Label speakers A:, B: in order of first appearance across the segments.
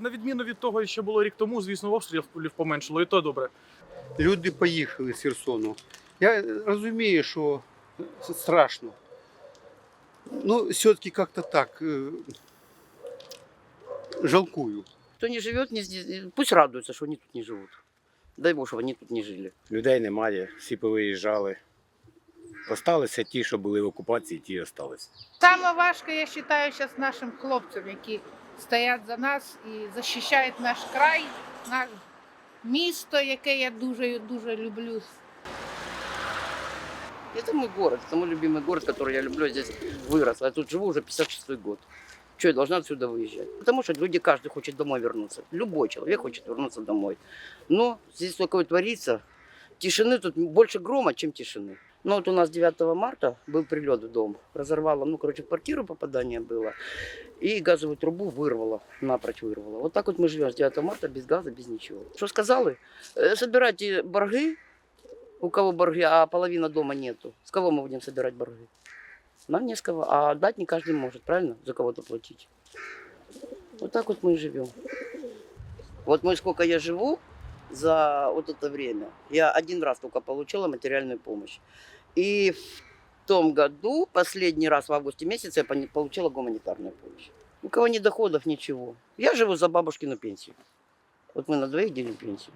A: на відміну від того, що було рік тому, звісно, обстрілів поменшало, і то добре.
B: Люди поїхали з Херсону. Я розумію, що страшно. Ну, все-таки как-то так. э, Жалкую.
C: Кто не живет, не пусть радуются, что они тут не живут. Дай Бог, чтобы они тут не жили.
D: Людей немає, всі повиїжджали. Осталися ті, що були в окупації, ті осталися.
E: Саме важко, я вважаю, зараз нашим хлопцям, які стоять за нас і захищають наш край, наше місто, яке я дуже дуже люблю.
C: Это мой город, это мой любимый город, который я люблю. Я здесь вырос. Я тут живу уже 56 год. Что, я должна отсюда выезжать? Потому что люди, каждый хочет домой вернуться. Любой человек хочет вернуться домой. Но здесь такое творится. Тишины тут больше грома, чем тишины. Ну вот у нас 9 марта был прилет в дом. Разорвало, ну, короче, в квартиру попадание было. И газовую трубу вырвало, напрочь вырвало. Вот так вот мы живем с 9 марта без газа, без ничего. Что сказали? Э, Собирайте борги, у кого борги, а половина дома нету. С кого мы будем собирать борги? Нам не с кого. А дать не каждый может, правильно? За кого-то платить. Вот так вот мы и живем. Вот мы сколько я живу за вот это время, я один раз только получила материальную помощь. И в том году, последний раз в августе месяце, я получила гуманитарную помощь. У кого ни доходов, ничего. Я живу за бабушкину пенсию. Вот мы на двоих делим пенсию.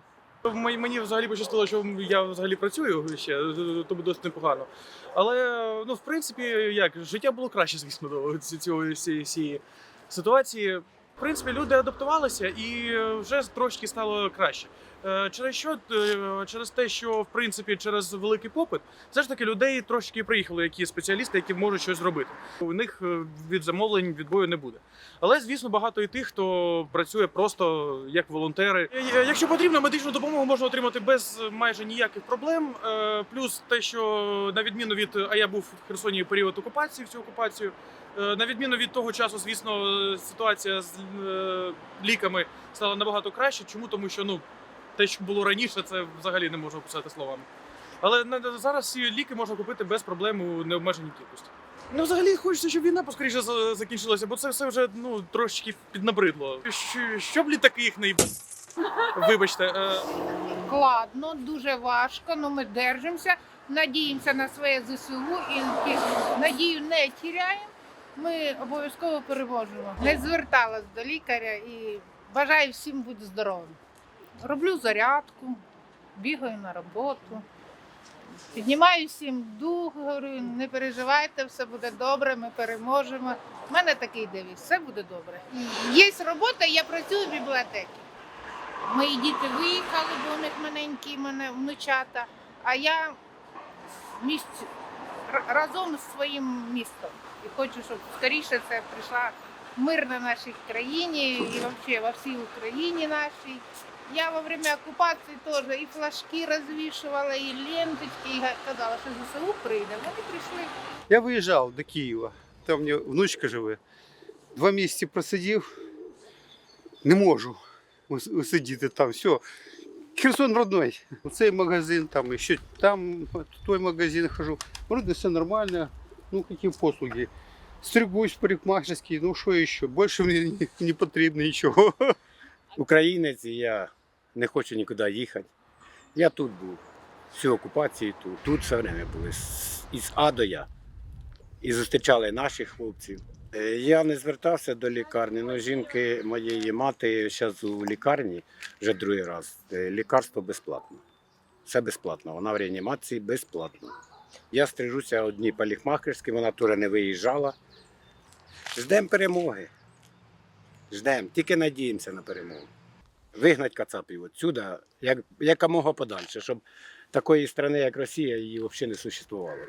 A: Мені взагалі пощастило, що я взагалі працюю ще, тому досить непогано. Але ну, в принципі, як життя було краще, звісно, до цієї цієї ситуації. В принципі, люди адаптувалися і вже трошки стало краще. Е, Через що? Е, Через те, що в принципі через великий попит, все ж таки людей трошки приїхали, які спеціалісти, які можуть щось зробити. У них е, від замовлень відбою не буде. Але звісно, багато і тих, хто працює просто як волонтери. Якщо потрібно, медичну допомогу можна отримати без майже ніяких проблем. Плюс те, що на відміну від а я був в Херсоні в період окупації, всю окупацію. е, На відміну від того часу, звісно, ситуація з ліками стала набагато краще. Чому? Тому що ну те, що було раніше, це взагалі не можу описати словами. Але зараз ці ліки можна купити без проблем у необмеженій кількості. Ну, взагалі хочеться, щоб війна поскоріше закінчилася, бо це все вже ну трошечки піднабридло. Що, щоб літаки їх не Вибачте, е,
E: Складно, дуже важко, але ми держимося, надіємося на своє ЗСУ і і надію не тіряємо. Ми обов'язково переможемо. Не зверталась до лікаря і бажаю всім бути здоровим. Роблю зарядку, бігаю на роботу. Піднімаю всім дух, говорю, не переживайте, все буде добре, ми переможемо. У мене такий девіз, все буде добре. Є робота, я працюю в бібліотеці. Мої діти виїхали, бо у них маленькі мене внучата, а я р- разом з своїм містом. І хочу, щоб скоріше це прийшла мир на нашій країні і взагалі во всій Україні нашій. Я во время окупації теж і флажки розвішувала, і ленточки, і казала, що ЗСУ прийде. Вони прийшли.
B: Я виїжджав до Києва. Там у мене внучка живе. Два місяці просидів. Не можу сидіти там. Все. Херсон родной. Оцей магазин, там ще там той магазин хожу. Вроде все нормально. Ну, які послуги. Стригусь парикмахерський, ну що ще? Більше мені не, потрібно нічого.
D: Українець, я не хочу нікуди їхати. Я тут був. Всю окупацію тут. Тут все время були із А до Я. І зустрічали наших хлопців. Е, Я не звертався до лікарні, але жінки моєї мати зараз у лікарні вже другий раз. Е, Лікарство безплатно. Все безплатно. Вона в реанімації безплатно. Я стрижуся одній парикмахерській, вона теж не виїжджала. Ждемо перемоги. Ждемо, тільки надіємося на перемогу. Вигнать Кацапів відсюди, як, якомога подальше, щоб такої країни, як Росія, її взагалі не существувало.